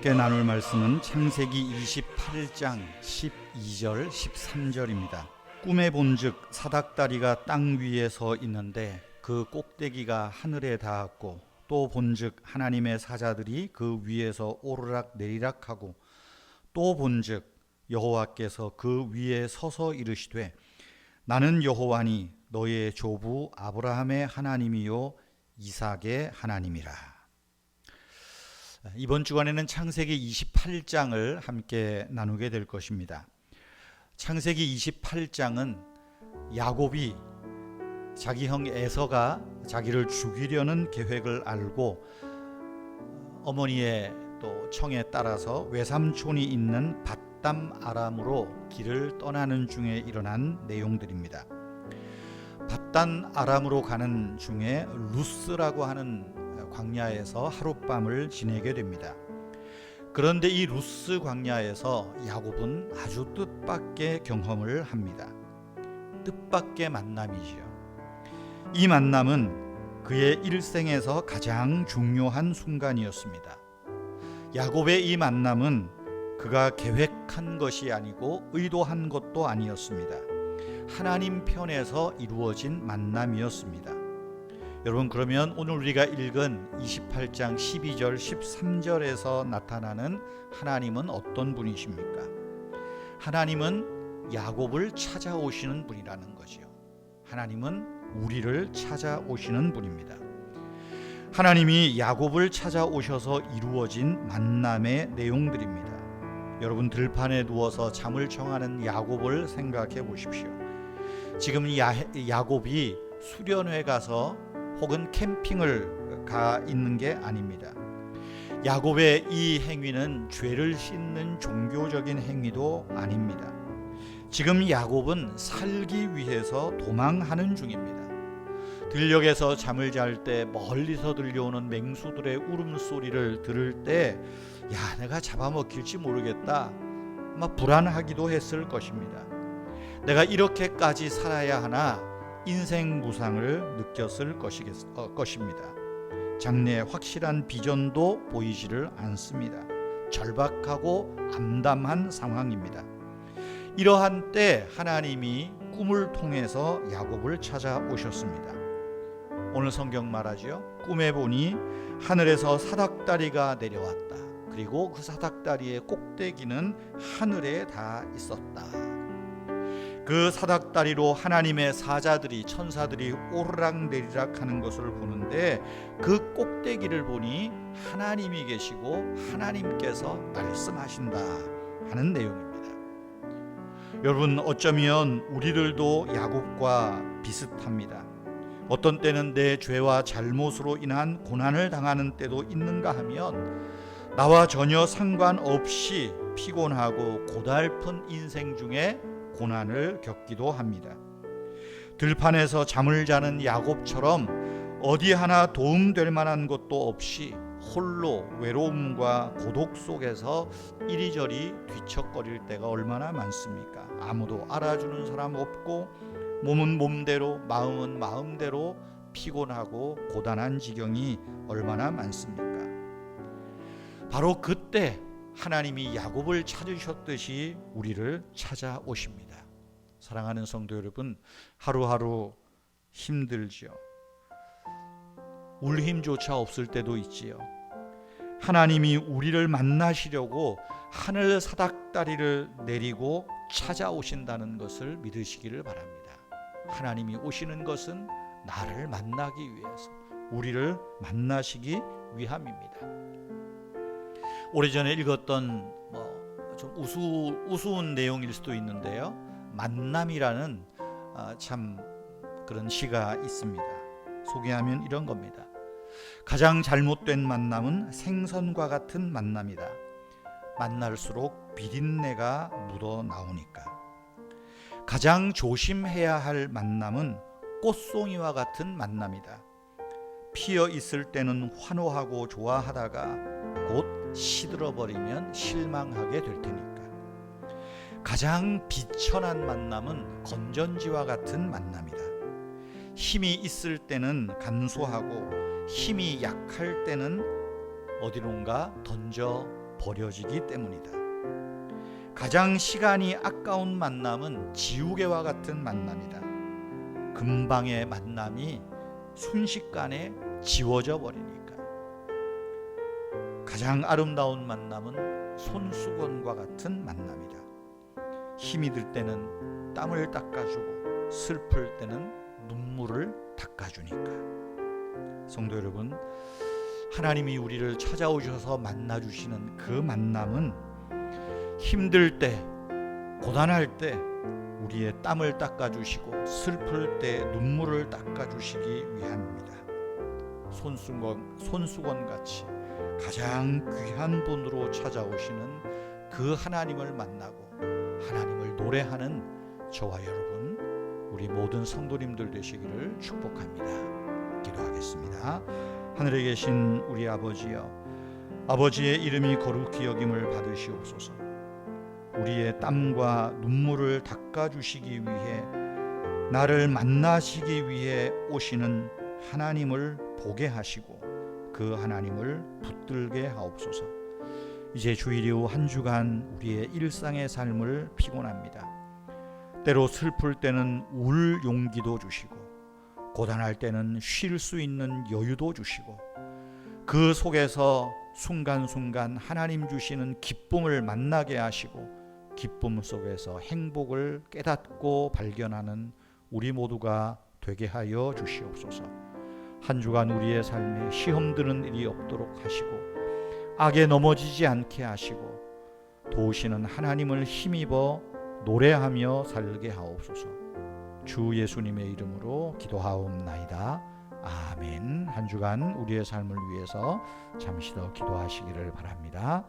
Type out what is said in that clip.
함께 나눌 말씀은 창세기 28장 12절 13절입니다. 꿈에 본즉 사닥다리가 땅 위에 서 있는데 그 꼭대기가 하늘에 닿았고 또 본즉 하나님의 사자들이 그 위에서 오르락 내리락하고 또 본즉 여호와께서 그 위에 서서 이르시되 나는 여호와니 너의 조부 아브라함의 하나님이요 이삭의 하나님이라. 이번 주간에는 창세기 28장을 함께 나누게 될 것입니다. 창세기 28장은 야곱이 자기 형 에서가 자기를 죽이려는 계획을 알고 어머니의 또 청에 따라서 외삼촌이 있는 밧담 아람으로 길을 떠나는 중에 일어난 내용들입니다. 밧단 아람으로 가는 중에 루스라고 하는 광야에서 하룻밤을 지내게 됩니다. 그런데 이 루스 광야에서 야곱은 아주 뜻밖의 경험을 합니다. 뜻밖의 만남이지요. 이 만남은 그의 일생에서 가장 중요한 순간이었습니다. 야곱의 이 만남은 그가 계획한 것이 아니고 의도한 것도 아니었습니다. 하나님 편에서 이루어진 만남이었습니다. 여러분 그러면 오늘 우리가 읽은 28장 12절 13절에서 나타나는 하나님은 어떤 분이십니까? 하나님은 야곱을 찾아오시는 분이라는 거지요. 하나님은 우리를 찾아오시는 분입니다. 하나님이 야곱을 찾아오셔서 이루어진 만남의 내용들입니다. 여러분 들판에 누워서 잠을 청하는 야곱을 생각해 보십시오. 지금 야, 야곱이 수련회 가서 혹은 캠핑을 가 있는 게 아닙니다. 야곱의 이 행위는 죄를 씻는 종교적인 행위도 아닙니다. 지금 야곱은 살기 위해서 도망하는 중입니다. 들녘에서 잠을 잘 때 멀리서 들려오는 맹수들의 울음소리를 들을 때, 야, 내가 잡아먹힐지 모르겠다. 막 불안하기도 했을 것입니다. 내가 이렇게까지 살아야 하나 인생 무상을 느꼈을 것이겠, 어, 것입니다. 장래에 확실한 비전도 보이지를 않습니다. 절박하고 암담한 상황입니다. 이러한 때 하나님이 꿈을 통해서 야곱을 찾아오셨습니다. 오늘 성경 말하지요. 꿈에 보니 하늘에서 사닥다리가 내려왔다. 그리고 그 사닥다리의 꼭대기는 하늘에 다 있었다. 그 사닥다리로 하나님의 사자들이 천사들이 오르락 내리락 하는 것을 보는데 그 꼭대기를 보니 하나님이 계시고 하나님께서 말씀하신다 하는 내용입니다. 여러분 어쩌면 우리들도 야곱과 비슷합니다. 어떤 때는 내 죄와 잘못으로 인한 고난을 당하는 때도 있는가 하면 나와 전혀 상관없이 피곤하고 고달픈 인생 중에 고난을 겪기도 합니다. 들판에서 잠을 자는 야곱처럼 어디 하나 도움될 만한 것도 없이 홀로 외로움과 고독 속에서 이리저리 뒤척거릴 때가 얼마나 많습니까? 아무도 알아주는 사람 없고 몸은 몸대로 마음은 마음대로 피곤하고 고단한 지경이 얼마나 많습니까? 바로 그때 하나님이 야곱을 찾으셨듯이 우리를 찾아오십니다. 사랑하는 성도 여러분, 하루하루 힘들지요. 울 힘조차 없을 때도 있지요. 하나님이 우리를 만나시려고 하늘 사닥다리를 내리고 찾아오신다는 것을 믿으시기를 바랍니다. 하나님이 오시는 것은 나를 만나기 위해서, 우리를 만나시기 위함입니다. 오래전에 읽었던 뭐 좀 우스 우스운 내용일 수도 있는데요. 만남이라는 아, 참 그런 시가 있습니다. 소개하면 이런 겁니다. 가장 잘못된 만남은 생선과 같은 만남이다. 만날수록 비린내가 묻어 나오니까. 가장 조심해야 할 만남은 꽃송이와 같은 만남이다. 피어 있을 때는 환호하고 좋아하다가 곧 시들어 버리면 실망하게 될 테니까. 가장 비천한 만남은 건전지와 같은 만남이다. 힘이 있을 때는 간소하고 힘이 약할 때는 어디론가 던져 버려지기 때문이다. 가장 시간이 아까운 만남은 지우개와 같은 만남이다. 금방의 만남이 순식간에 지워져 버리니까. 가장 아름다운 만남은 손수건과 같은 만남이다. 힘이 들 때는 땀을 닦아주고 슬플 때는 눈물을 닦아주니까. 성도 여러분, 하나님이 우리를 찾아오셔서 만나 주시는 그 만남은 힘들 때, 고단할 때 우리의 땀을 닦아 주시고 슬플 때 눈물을 닦아 주시기 위함입니다. 손수건, 손수건 같이 가장 귀한 분으로 찾아오시는 그 하나님을 만나고 노래하는 저와 여러분, 우리 모든 성도님들 되시기를 축복합니다. 기도하겠습니다. 하늘에 계신 우리 아버지여, 아버지의 이름이 거룩히 여김을 받으시옵소서. 우리의 땀과 눈물을 닦아 주시기 위해 나를 만나시기 위해 오시는 하나님을 보게 하시고 그 하나님을 붙들게 하옵소서. 이제 주일 이후 한 주간 우리의 일상의 삶을 피곤합니다. 때로 슬플 때는 울 용기도 주시고 고단할 때는 쉴 수 있는 여유도 주시고 그 속에서 순간순간 하나님 주시는 기쁨을 만나게 하시고 기쁨 속에서 행복을 깨닫고 발견하는 우리 모두가 되게 하여 주시옵소서. 한 주간 우리의 삶에 시험 드는 일이 없도록 하시고 악에 넘어지지 않게 하시고 도우시는 하나님을 힘입어 노래하며 살게 하옵소서. 주 예수님의 이름으로 기도하옵나이다. 아멘. 한 주간 우리의 삶을 위해서 잠시 더 기도하시기를 바랍니다.